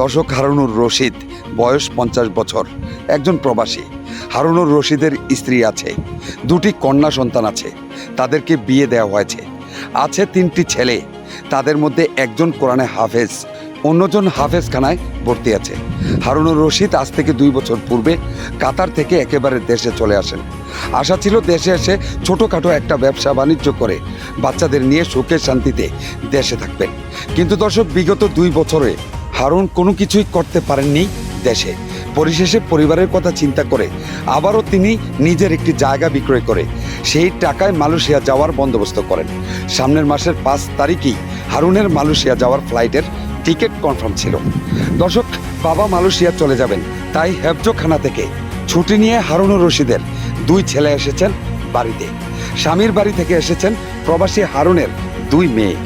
দর্শক হারুনুর রশিদ, বয়স পঞ্চাশ বছর, একজন প্রবাসী। হারুনুর রশিদের স্ত্রী আছে, দুটি কন্যা সন্তান আছে, তাদেরকে বিয়ে দেওয়া হয়েছে। আছে তিনটি ছেলে, তাদের মধ্যে একজন কোরআনে হাফেজ, অন্যজন হাফেজখানায় ভর্তি আছে। হারুনুর রশিদ আজ থেকে দুই বছর পূর্বে কাতার থেকে একেবারে দেশে চলে আসেন। আশা ছিল দেশে এসে ছোটোখাটো একটা ব্যবসা বাণিজ্য করে বাচ্চাদের নিয়ে সুখে শান্তিতে দেশে থাকবেন। কিন্তু দর্শক, বিগত দুই বছরে হারুন কোনো কিছুই করতে পারেননি দেশে। পরিশেষে পরিবারের কথা চিন্তা করে আবারও তিনি নিজের একটি জায়গা বিক্রয় করে সেই টাকায় মালয়েশিয়া যাওয়ার বন্দোবস্ত করেন। সামনের মাসের পাঁচ তারিখেই হারুনের মালয়েশিয়া যাওয়ার ফ্লাইটের টিকিট কনফার্ম ছিল। দর্শক, বাবা মালয়েশিয়া চলে যাবেন, তাই হেফজোখানা থেকে ছুটি নিয়ে হারুনুর রশিদের দুই ছেলে এসেছেন বাড়িতে। স্বামীর বাড়ি থেকে এসেছেন প্রবাসী হারুনের দুই মেয়ে।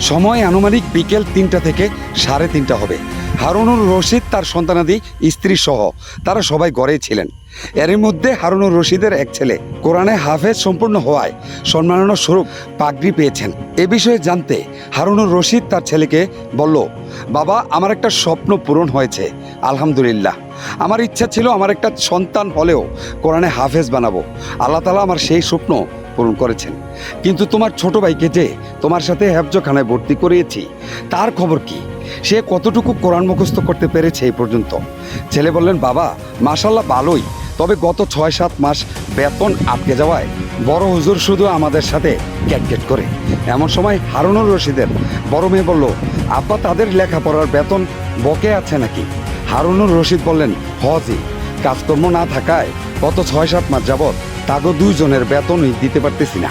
সময় আনুমানিক বিকেল তিনটা থেকে সাড়ে তিনটা হবে। হারুনুর রশিদ তার সন্তানাদি, স্ত্রী সহ, তারা সবাই গড়েই ছিলেন। এর মধ্যে হারুনুর রশিদের এক ছেলে কোরআনে হাফেজ সম্পূর্ণ হওয়ায় সম্মাননা স্বরূপ পাগড়ি পেয়েছেন। এ বিষয়ে জানতে হারুনুর রশিদ তার ছেলেকে বলল, বাবা, আমার একটা স্বপ্ন পূরণ হয়েছে। আলহামদুলিল্লাহ। আমার ইচ্ছা ছিল আমার একটা সন্তান হলেও কোরআনে হাফেজ বানাবো। আল্লাহ তালা আমার সেই স্বপ্ন পূরণ করেছেন। কিন্তু তোমার ছোট ভাইকে যে তোমার সাথে হ্যাবজখানায় ভর্তি করিয়েছি। তার খবর কি? সে কতটুকু কোরআন মুখস্থ করতে পেরেছে এই পর্যন্ত? ছেলে বললেন, বাবা মাসাল্লাহ ভালোই। তবে গত ছয় সাত মাস বেতন আটকে যাওয়ায় বড় হুজুর শুধু আমাদের সাথে ক্যাটকেট করে। এমন সময় হারুনুর রশিদের বড় মেয়ে বলল আব্বা তাদের লেখাপড়ার বেতন বকে আছে নাকি? হারুনুর রশিদ বললেন হজি কাজকর্ম না থাকায় গত ছয় সাত মাস যাবৎ তাগো দুইজনের বেতনই দিতে পারতেছি না।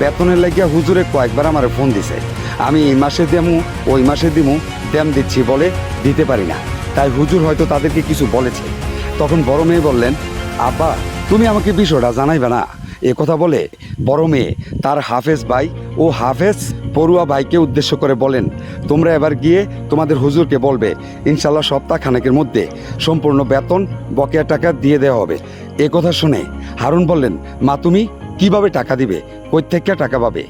বেতনের লাগিয়া হুজুরে কয়েকবার আমার ফোন দিছে। আমি এই মাসে দেমু, ওই মাসে দিমু, দেম দিচ্ছি বলে দিতে পারি না। তাই হুজুর হয়তো তাদেরকে কিছু বলেছে। তখন বড় মেয়ে বললেন, আব্বা, তুমি আমাকে বিষয়টা জানাইবে না। এ কথা বলে বড় মেয়ে তার হাফেজ ভাই ও হাফেজ পড়ুয়া ভাইকে উদ্দেশ্য করে বলেন, তোমরা এবার গিয়ে তোমাদের হুজুরকে বলবে, ইনশাল্লাহ সপ্তাহ খানেকের মধ্যে সম্পূর্ণ বেতন বকেয়া টাকা দিয়ে দেওয়া হবে। এ কথা শুনে হারুন বললেন, মা, তুমি কীভাবে টাকা দিবে? কই থেকে টাকা পাবে?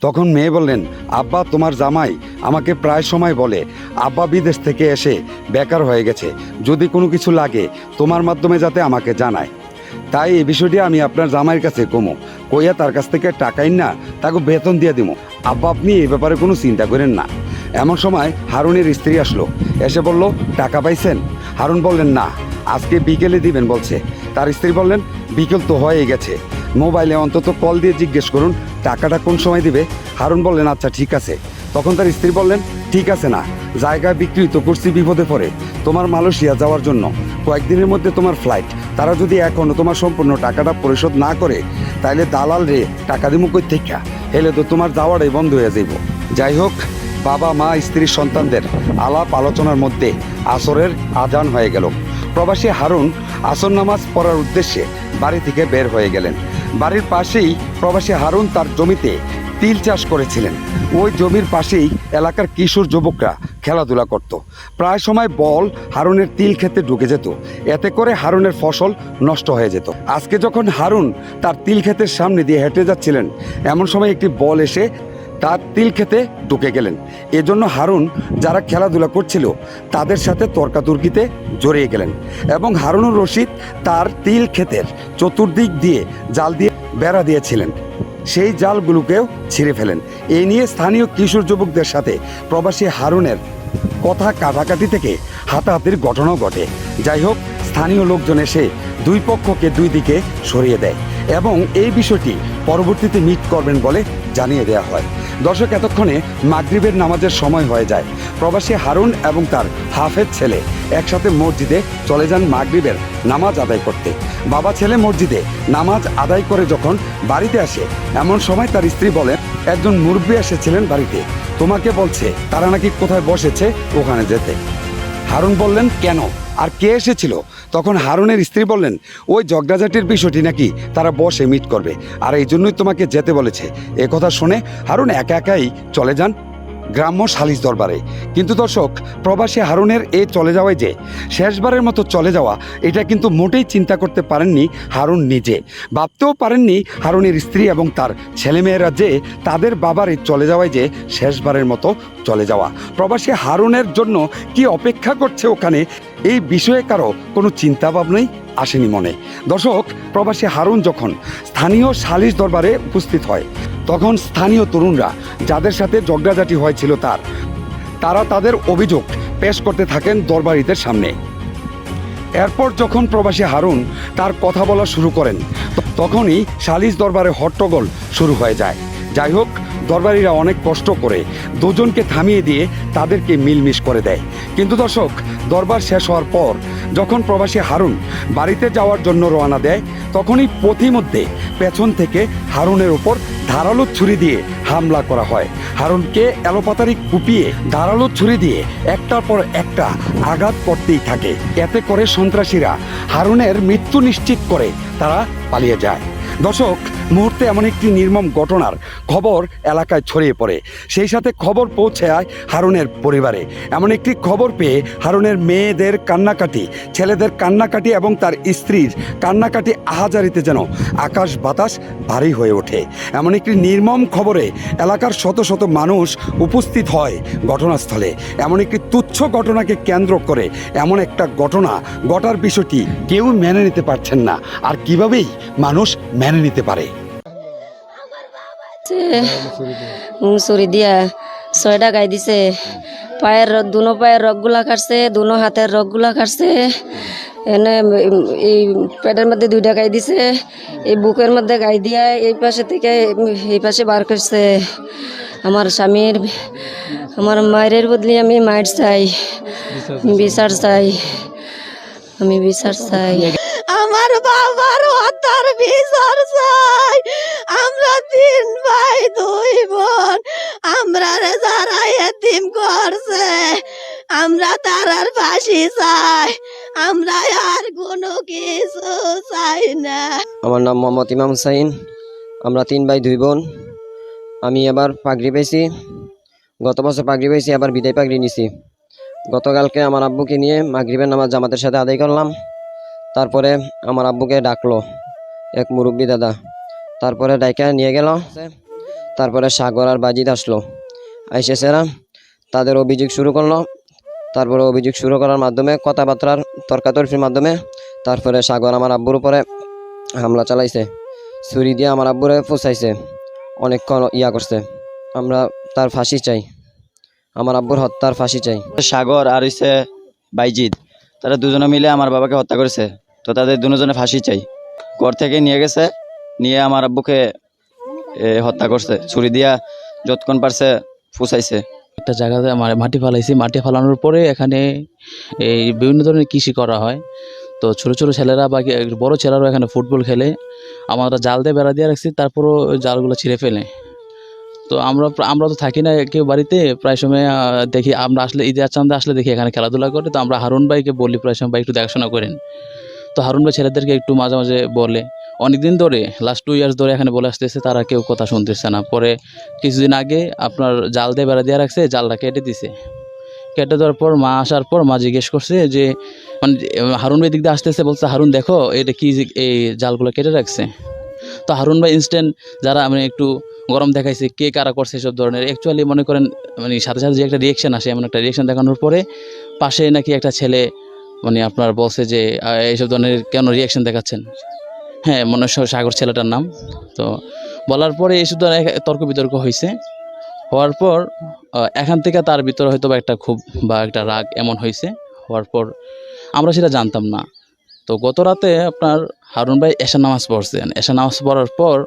তখন মেয়ে বললেন, আব্বা, তোমার জামাই আমাকে প্রায় সময় বলে, আব্বা বিদেশ থেকে এসে বেকার হয়ে গেছে। যদি কোনো কিছু লাগে, তোমার মাধ্যমে যাতে আমাকে জানায়। তাই এই বিষয়টি আমি আপনার জামাইয়ের কাছে কমো। কইয়া তার কাছ থেকে টাকাই না, তাকে বেতন দিয়ে দিব আব্বা, আপনি এই ব্যাপারে কোনো চিন্তা করেন না। এমন সময় হারুনের স্ত্রী আসলো। এসে বলল, টাকা পাইছেন? হারুন বললেন, না। আজকে বিকেলে দিবেন বলছে। তার স্ত্রী বললেন, বিকেল তো হয়ে গেছে। মোবাইলে অন্তত কল দিয়ে জিজ্ঞেস করুন, টাকাটা কোন সময় দিবে? হারুন বললেন আচ্ছা ঠিক আছে। তখন তার স্ত্রী বললেন, ঠিক আছে না জায়গা বিক্রি তো করছি বিপদে পড়ে। তোমার মালয়েশিয়া যাওয়ার জন্য কয়েকদিনের মধ্যে তোমার ফ্লাইট তারা যদি এখনও তোমার সম্পূর্ণ টাকাটা পরিশোধ না করে, তাইলে দালাল রে, টাকা দিমু কই থেকে? হেলে তো তোমার যাওয়াটাই বন্ধ হয়ে যাইব। যাই হোক, বাবা, মা স্ত্রীর সন্তানদের আলাপ আলোচনার মধ্যে আসরের আজান হয়ে গেল। প্রবাসী হারুন আসর নামাজ পড়ার উদ্দেশ্যে বাড়ি থেকে বের হয়ে গেলেন। বাড়ির পাশেই প্রবাসী হারুন তার জমিতে তিল চাষ করেছিলেন। ওই জমির পাশেই এলাকার কিশোর যুবকরা খেলাধুলা করত। প্রায় সময় বল হারুনের তিল খেতে ঢুকে যেত। এতে করে হারুনের ফসল নষ্ট হয়ে যেত। আজকে যখন হারুন তার তিল ক্ষেতের সামনে দিয়ে হেঁটে যাচ্ছিলেন, এমন সময় একটি বল এসে তার তিল খেতে ঢুকে গেলেন। এজন্য হারুন, যারা খেলাধুলা করছিল, তাদের সাথে তর্কাতর্কিতে জড়িয়ে গেলেন এবং হারুনুর রশিদ তার তিল ক্ষেতের চতুর্দিক দিয়ে জাল দিয়ে বেড়া দিয়েছিলেন। সেই জালগুলোকেও ছিঁড়ে ফেলেন। এই নিয়ে স্থানীয় কিশোর যুবকদের সাথে প্রবাসী হারুনের কথা কাটাকাটি থেকে হাতাহাতির ঘটনাও ঘটে। যাই হোক, স্থানীয় লোকজন এসে দুই পক্ষকে দুই দিকে সরিয়ে দেয় এবং এই বিষয়টি পরবর্তীতে মিট করবেন বলে জানিয়ে দেওয়া হয়। দর্শক, এতক্ষণে মাগরিবের নামাজের সময় হয়ে যায়। প্রবাসী হারুন এবং তার হাফেজ ছেলে একসাথে মসজিদে চলে যান মাগরিবের নামাজ আদায় করতে। বাবা ছেলে মসজিদে নামাজ আদায় করে যখন বাড়িতে আসে, এমন সময় তার স্ত্রী বলেন একজন মুরব্বী এসেছিলেন বাড়িতে। তোমাকে বলছে, তারা নাকি কোথায় বসেছে ওখানে যেতে। হারুন বললেন, কেন? আর কে এসেছিল? তখন হারুনের স্ত্রী বললেন, ওই জগডাজাটির বিষয়টি নাকি তারা বসে মিট করবে, আর এই জন্যই তোমাকে যেতে বলেছে। এ কথা শুনে হারুন একা একাই চলে যান গ্রাম্য সালিশ দরবারে। কিন্তু দর্শক, প্রবাসী হারুনের এ চলে যাওয়ায় যে, শেষবারের মতো চলে যাওয়া, এটা কিন্তু মোটেই চিন্তা করতে পারেননি হারুন নিজে। ভাবতেও পারেননি হারুনের স্ত্রী এবং তার ছেলেমেয়েরা যে তাদের বাবার এই চলে যাওয়ায় যে শেষবারের মতো চলে যাওয়া। প্রবাসী হারুনের জন্য কি অপেক্ষা করছে ওখানে এই বিষয়ে কারও কোনো চিন্তা ভাবনাই আসেনি মনে। দর্শক, প্রবাসী হারুন যখন স্থানীয় সালিশ দরবারে উপস্থিত হয়, তখন স্থানীয় তরুণরা যাদের সাথে ঝগড়াঝাটি হয়েছিল তার, তারা তাদের অভিযোগ পেশ করতে থাকেন দরবারিদের সামনে। এরপর যখন প্রবাসী হারুন তার কথা বলা শুরু করেন, তখনই সালিশ দরবারে হট্টগোল শুরু হয়ে যায়। যাই হোক দরবারিরা অনেক কষ্ট করে দুজনকে থামিয়ে দিয়ে তাদেরকে মিলমিশ করে দেয়। কিন্তু দর্শক, দরবার শেষ হওয়ার পর যখন প্রবাসী হারুন বাড়িতে যাওয়ার জন্য রওনা দেয়, তখনই পথিমধ্যে পেছন থেকে হারুনের ওপর ধারালো ছুরি দিয়ে হামলা করা হয়। হারুনকে এলোপাতারি কুপিয়ে ধারালো ছুরি দিয়ে একটার পর একটা আঘাত করতেই থাকে। এতে করে সন্ত্রাসীরা হারুনের মৃত্যু নিশ্চিত করে তারা পালিয়ে যায়। দর্শক মুহূর্তে এমন একটি নির্মম ঘটনার খবর এলাকায় ছড়িয়ে পড়ে। সেই সাথে খবর পৌঁছায় হারুনের পরিবারে। এমন একটি খবর পেয়ে হারুনের মেয়েদের কান্নাকাটি, ছেলেদের কান্নাকাটি এবং তার স্ত্রীর কান্নাকাটি আহাজারিতে যেন আকাশ বাতাস ভারী হয়ে ওঠে। এমন একটি নির্মম খবরে এলাকার শত শত মানুষ উপস্থিত হয় ঘটনাস্থলে। এমন একটি তুচ্ছ ঘটনাকে কেন্দ্র করে এমন একটা ঘটনা ঘটার বিষয়টি কেউ মেনে নিতে পারছেন না। আর কিভাবেই মানুষ মেনে নিতে পারে? ছুরি দিয়া ছয়টা গাই দিছে। পায়ের দুনো পায়ের রগগুলা কাটছে দুনো হাতের রগগুলা কাটছে এনে এই পেটের মধ্যে দুইটা গাই দিছে। এই বুকের মধ্যে গাই দিয়া এই পাশে থেকে এই পাশে বার করছে। আমার স্বামীর, আমার মায়ের বদলি আমি মায়ের চাই। বিচার চাই। আমি বিচার চাই। আমার বাবার হত্যার বিচার চাই। আমরা তিন ভাই, দুই বোন। আমরা রে যারা এতিম করছে। আমরা তারার ফাঁসি চাই। আমরা আর কোনো কিছু চাই না। আমার নাম মোহাম্মদ ইমাম হুসাইন আমরা তিন ভাই, দুই বোন। আমি এবার পাগড়ি পেয়েছি। গত বছর পাগড়ি পেয়েছি আবার বিদায় পাগড়ি নিছি। গতকালকে আমার আব্বুকে নিয়ে মাগরিবের নামাজ জামাতের সাথে আদায় করলাম। তারপরে আমার আব্বুকে ডাকলো এক মুরব্বী দাদা। তারপরে ডাইকা নিয়ে গেল। তারপরে সাগর আর বাজিদ আসলো। আইসেছেরা তাদের অভিযোগ শুরু করল। তারপরে অভিযোগ শুরু করার মাধ্যমে, কথাবার্তার তর্কাতর্কির মাধ্যমে তারপরে সাগর আমার আব্বুর উপরে হামলা চালাইছে। ছুরি দিয়ে আমার আব্বুরে ফুসাইছে অনেকক্ষণ ইয়া করছে। আমরা তার ফাঁসি চাই। আমার আব্বুর হত্যার ফাঁসি চাই। সাগর আর হইছে বাইজিদ তারা দুজনে মিলে আমার বাবাকে হত্যা করেছে। তো তাদের দুজনে ফাঁসি চাই। ঘর থেকে নিয়ে গেছে। নিয়ে আমার আব্বুকে হত্যা করছে। ছুরি দিয়া যতক্ষণ পারছে ফুসাইছে। একটা জায়গাতে আমার মাটি ফালাইছি। মাটি ফালানোর পরে এখানে এই বিভিন্ন ধরনের কৃষি করা হয়। তো ছোট ছোট ছেলেরা বা বড় ছেলেরাও এখানে ফুটবল খেলে। আমরা জাল দিয়ে বেড়া দিয়ে রাখছি, তারপরও জালগুলো ছিঁড়ে ফেলে। তো আমরা আমরা তো থাকি না কেউ বাড়িতে। প্রায় সময় দেখি আমরা আসলে ঈদের চান্দে আসলে দেখি এখানে খেলাধুলা করে। তো আমরা হারুন ভাইকে বলি, প্রায় সময় ভাই একটু দেখাশোনা করেন। তো হারুন ভাই ছেলেদেরকে একটু মাঝে মাঝে বলে। অনেকদিন ধরে লাস্ট টু ইয়ার্স ধরে এখানে বলে আসতেছে, তারা কেউ কথা শুনতেছে না। পরে কিছুদিন আগে আপনার জাল দিয়ে বেড়া দিয়ে রাখছে, জালটা কেটে দিছে। কেটে দেওয়ার পর মা আসার পর মা জিজ্ঞেস করছে যে মানে হারুন ভাই দিক দিয়ে আসতেছে, বলছে, হারুন, দেখো, এটা কি এই জালগুলো কেটে রাখছে? তো হারুন ভাই ইনস্ট্যান্ট যারা মানে একটু গরম দেখাইছে, কে কারা করছে এসব ধরনের অ্যাকচুয়ালি মনে করেন মানে সাথে সাথে যে একটা রিয়েকশান আসে, এমন একটা রিয়েকশন দেখানোর পরে পাশে নাকি একটা ছেলে মানে আপনার বলছে যে এইসব ধরনের কেন রিয়েকশন দেখাচ্ছেন? হ্যাঁ মনে হয় সাগর ছেলেটার নাম। তো বলার পরে ধরনের এক- তর্ক বিতর্ক হয়েছে হওয়ার পর এখান থেকে তার ভিতরে হয়তো বা একটা খুব বা একটা রাগ এমন হয়েছে হওয়ার পর আমরা সেটা জানতাম না। তো গত রাতে আপনার হারুন ভাই এশা নামাজ পড়ছেন। এশা নামাজ পড়ার পর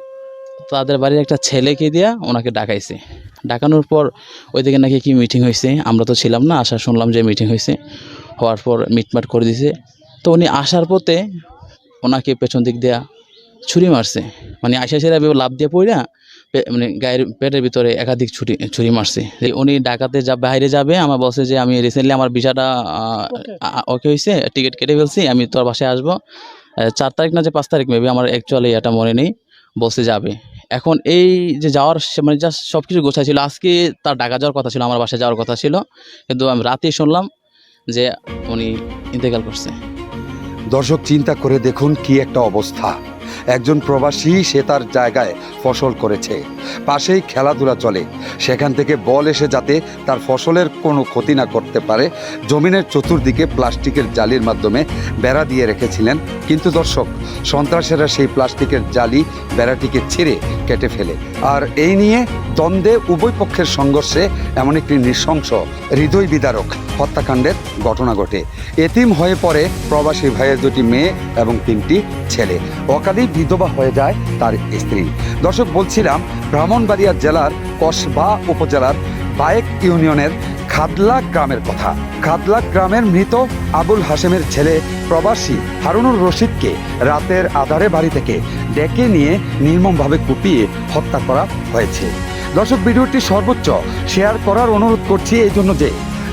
তাদের বাড়ির একটা ছেলেকে দিয়া ওনাকে ডাকাইছে। ডাকানোর পর ওইদিকে নাকি কি মিটিং হয়েছে আমরা তো ছিলাম না, আশা শুনলাম যে মিটিং হয়েছে হওয়ার পর মিটমাট করে দিছে। তো উনি আসার পথে ওনাকে পেছন দিক দেয়া ছুরি মারছে। মানে আশা সেরা লাভ দিয়ে পড়া মানে গায়ের পেটের ভিতরে একাধিক ছুরি ছুরি মারছে। যে উনি ডাকাতে যা বাইরে যাবে আমার বসে যে আমি রিসেন্টলি আমার ভিসাটা ওকে হয়েছে টিকিট কেটে ফেলছি আমি তোর বাসায় আসব। চার তারিখ না যে পাঁচ তারিখ মেবি আমার অ্যাকচুয়ালি এটা মনে নেই বসে যাবে। এখন এই যে যাওয়ার সে- মানে জাস্ট সব কিছু গোছাই ছিল। আজকে তার ডাকা যাওয়ার কথা ছিল আমার বাসায় যাওয়ার কথা ছিল। কিন্তু আমি রাতেই শুনলাম যে উনি ইন্তেকাল করছে। দর্শক চিন্তা করে দেখুন কি একটা অবস্থা। একজন প্রবাসী সে তার জায়গায় ফসল করেছে। পাশেই খেলাধুলা চলে। সেখান থেকে বল এসে যাতে তার ফসলের কোনো ক্ষতি না করতে পারে, জমিনের চতুর্দিকে প্লাস্টিকের জালির মাধ্যমে বেড়া দিয়ে রেখেছিলেন। কিন্তু দর্শক, সন্ত্রাসীরা সেই প্লাস্টিকের জালি বেড়াটিকে ছিঁড়ে কেটে ফেলে। আর এই নিয়ে দ্বন্দ্বে উভয় পক্ষের সংঘর্ষে এমন একটি নৃশংস হৃদয় বিদারক হত্যাকাণ্ডের ঘটনা ঘটে। এতিম হয়ে পড়ে প্রবাসী ভাইয়ের দুটি মেয়ে এবং তিনটি ছেলে। অকালেই বিধবা হয়ে যায় তার স্ত্রী। দর্শক, বলছিলাম, ব্রাহ্মণবাড়িয়া জেলার কসবা উপজেলার বায়েক ইউনিয়নের খাদলা গ্রামের কথা। খাদলা গ্রামের মৃত আবুল হাশেমের ছেলে প্রবাসী হারুনুর রশিদকে রাতের আধারে বাড়ি থেকে ডেকে নিয়ে নির্মমভাবে কুপিয়ে হত্যা করা হয়েছে। দর্শক, ভিডিওটি সর্বোচ্চ শেয়ার করার অনুরোধ করছি এই জন্য যে,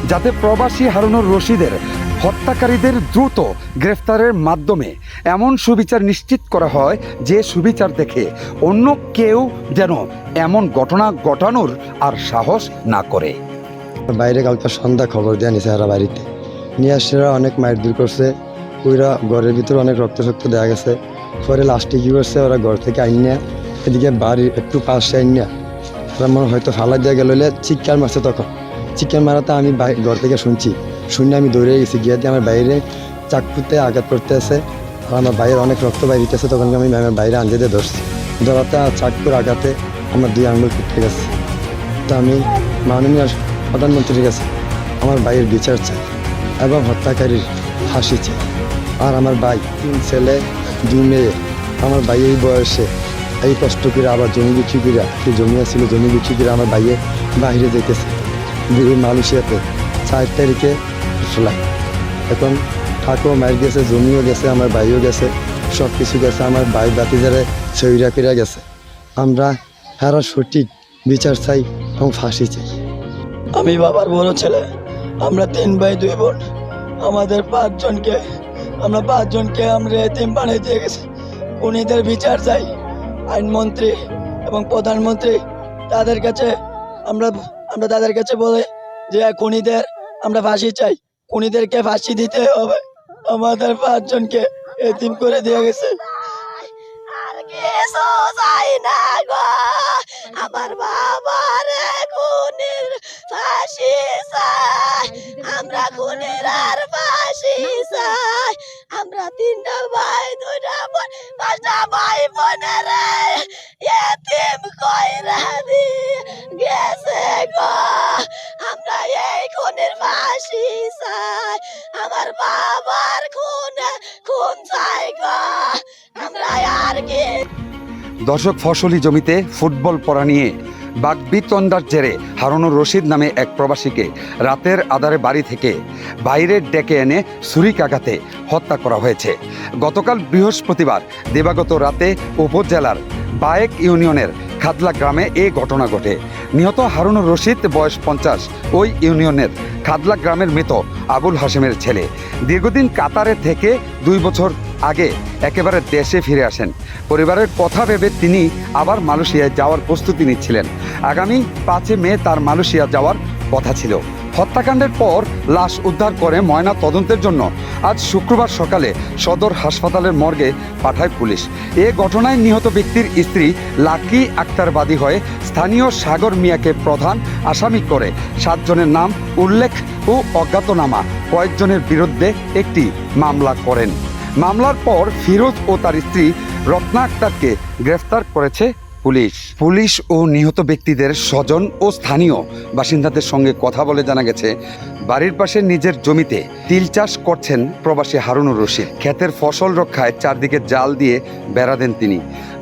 যাতে প্রবাসী হারুনুর রশিদের হত্যাকারীদের দ্রুত গ্রেফতারের মাধ্যমে এমন সুবিচার নিশ্চিত করা হয় যে সুবিচার দেখে অন্য কেউ যেন এমন ঘটনা ঘটানোর আর সাহস না করে। বাইরে কালকে সন্ধ্যা খবর দেয়া নিছে বাড়িতে। নিয়ে আসছে অনেক মায়ের দূর করছে ওইরা ঘরের ভিতরে অনেক রক্ত শক্ত দেওয়া গেছে। পরে লাস্টে কি করছে, ওরা ঘর থেকে আইনিয়া এদিকে বাড়ির একটু পাশে আইনিয়া ওরা মনে হয়তো ফালা দিয়ে গেল চিৎকার মারছে তখন। চিৎকার মারাতে আমি ঘর থেকে শুনছি। শুনে আমি দৌড়ে গেছি। গিয়ে দিয়ে আমার বাইরে চাকুতে আঘাত করতে আছে। আর আমার বাইরে অনেক রক্ত বাইরে বাইরিতেছে তখন আমি আমার বাইরে আঞ্জেতে ধরছি। ধরাতে আর চাকুর আঘাতে আমার দুই আঙুল ফুটে গেছে। তো আমি মাননীয় প্রধানমন্ত্রীর কাছে আমার ভাইয়ের বিচার চাই এবং হত্যাকারীর ফাঁসি চাই। আর আমার ভাই, তিন ছেলে, দুই মেয়ে, আমার ভাই এই বয়সে এই কষ্ট করে আবার জমি বিক্রি করে একটু জমি আসছিল জমি বিক্রি করে আমার ভাইয়ে বাইরে যেতেছে। মালয়েশিয়াতে, চার তারিখে ফ্লাইট এখন ঠাকুর মায়ের গেছে, জমিও গেছে আমার ভাইও গেছে, সব কিছু গেছে আমার ভাই বাতিজারে সৈরা ফিরা গেছে। আমরা হারা সঠিক বিচার চাই এবং ফাঁসি চাই। আমি বাবার বড় ছেলে, আমরা তিন ভাই, দুই বোন, আমাদের পাঁচজনকে, আমরা পাঁচজনকে আমরা এতিম বানিয়ে দিয়ে গেছি। উনিদের বিচার চাই, আইনমন্ত্রী এবং প্রধানমন্ত্রী তাদের কাছে, আমরা আমরা তাদের কাছে বলে যে, খুনিদের আমরা ফাঁসি চাই। খুনিদেরকে ফাঁসি দিতে হবে। আমাদের পাঁচজনকে এতিম করে দেওয়া গেছে। আমার বাবার খুনের ফাঁসি চাই। আমরা খুনের আর ফাঁসি চাই। আমরা তিনটা ভাই, দুইটা বোন, পাঁচটা ভাই বোনের এতিম কইরা দিয়ে গেছে গো। চাই আমার বাবার খুন খুন আমরা আর কি? দর্শক, ফসলি জমিতে ফুটবল পড়া নিয়ে বাগবিতন্ডার জেরে হারুনুর রশিদ নামে এক প্রবাসীকে রাতের আধারে বাড়ি থেকে বাইরে ডেকে এনে ছুরিকাঘাতে হত্যা করা হয়েছে। গতকাল বৃহস্পতিবার, দিবাগত রাতে উপজেলার বায়েক ইউনিয়নের খাদলা গ্রামে এই ঘটনা ঘটে। নিহত হারুনুর রশিদ, বয়স পঞ্চাশ, ওই ইউনিয়নের খাদলা গ্রামের মৃত আবুল হাসেমের ছেলে। দীর্ঘদিন কাতারে থেকে দুই বছর আগে একেবারে দেশে ফিরে আসেন। পরিবারের কথা ভেবে তিনি আবার মালয়েশিয়ায় যাওয়ার প্রস্তুতি নিচ্ছিলেন। আগামী পাঁচে মে তার মালয়েশিয়া যাওয়ার কথা ছিল। হত্যাকাণ্ডের পর লাশ উদ্ধার করে ময়না তদন্তের জন্য। আজ শুক্রবার সকালে সদর হাসপাতালের মর্গে পাঠায় পুলিশ। এ ঘটনায় নিহত ব্যক্তির স্ত্রী লাকি আক্তার বাদী হয়ে স্থানীয় সাগর মিয়াকে প্রধান আসামি করে। সাতজনের নাম উল্লেখ ও অজ্ঞাতনামা। কয়েকজনের বিরুদ্ধে একটি মামলা করেন। মামলার পর ফিরোজ ও তার স্ত্রী রত্না আক্তারকে গ্রেফতার করেছে পুলিশ। পুলিশ ও নিহত ব্যক্তিদের স্বজন ও স্থানীয় বাসিন্দাদের সঙ্গে কথা বলে জানা গেছে, বাড়ির পাশে নিজের জমিতে তিল চাষ করছেন প্রবাসী হারুনুর রশিদ। ক্ষেতের ফসল রক্ষায় চারদিকে জাল দিয়ে বেড়া দেন তিনি।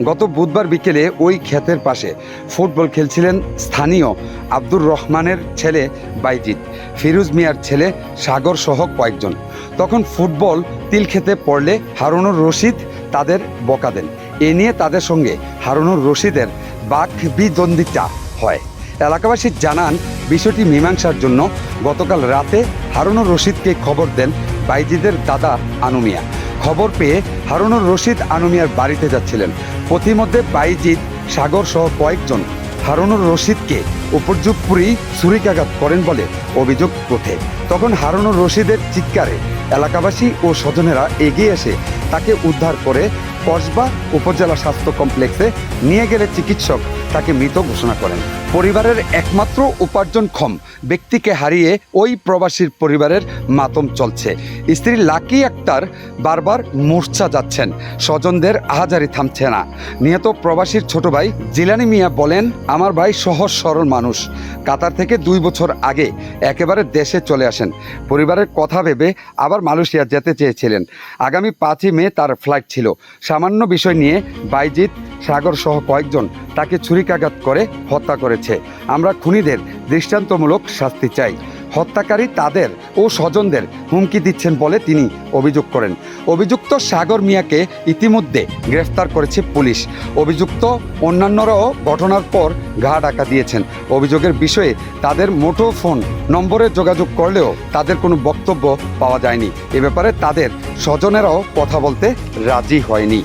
গত বুধবার বিকেলে ওই ক্ষেতের পাশে ফুটবল খেলছিলেন স্থানীয় আব্দুর রহমানের ছেলে বাইজিৎ। ফিরোজ মিয়ার ছেলে সাগর সহ কয়েকজন। তখন ফুটবল তিল খেতে পড়লে হারুনুর রশিদ তাদের বকা দেন। এ নিয়ে তাদের সঙ্গে হারুনুর রশিদের বাক বিদ্বন্দ্বিতা হয়। এলাকাবাসী জানান, বিষয়টি মীমাংসার জন্য গতকাল রাতে হারুনুর রশিদকে খবর দেন বাইজিদের দাদা আনুমিয়া। খবর পেয়ে হারুনুর রশিদ আনুমিয়ার বাড়িতে যাচ্ছিলেন। পথিমধ্যে বাইজিদ সাগর সহ কয়েকজন হারুনুর রশিদকে উপর্যুপুরি ছুরিকাঘাত করেন বলে অভিযোগ ওঠে। তখন হারুনুর রশিদের চিৎকারে এলাকাবাসী ও স্বজনেরা এগিয়ে এসে তাকে উদ্ধার করে কসবা উপজেলা স্বাস্থ্য কমপ্লেক্সে নিয়ে গেলে চিকিৎসক তাকে মৃত ঘোষণা করেন। পরিবারের একমাত্র উপার্জনক্ষম ব্যক্তিকে হারিয়ে ওই প্রবাসীর পরিবারের মাতম চলছে। স্ত্রী লাকি আক্তার বারবার মূর্ছা যাচ্ছেন। স্বজনদের আহাজারি থামছে না। নিহত প্রবাসীর ছোট ভাই জিলানি মিয়া বলেন, আমার ভাই সহজ সরল মানুষ। কাতার থেকে দুই বছর আগে একেবারে দেশে চলে আসেন। পরিবারের কথা ভেবে আবার মালয়েশিয়া যেতে চেয়েছিলেন। আগামী পাঁচই মে তার ফ্লাইট ছিল। সামান্য বিষয় নিয়ে বাইজিৎ সাগর সহ কয়েকজন তাকে ছুরিকাঘাত করে হত্যা করেছে। আমরা খুনিদের দৃষ্টান্তমূলক শাস্তি চাই। হত্যাকারী তাদের ও স্বজনদের হুমকি দিচ্ছেন বলে তিনি অভিযোগ করেন। অভিযুক্ত সাগর মিয়াকে ইতিমধ্যে গ্রেফতার করেছে পুলিশ। অভিযুক্ত অন্যান্যরাও ঘটনার পর ঘা ডাকা দিয়েছেন। অভিযোগের বিষয়ে তাদের মোটো মুঠোফোন নম্বরে যোগাযোগ করলেও তাদের কোনো বক্তব্য পাওয়া যায়নি। এ ব্যাপারে তাদের স্বজনেরাও কথা বলতে রাজি হয়নি।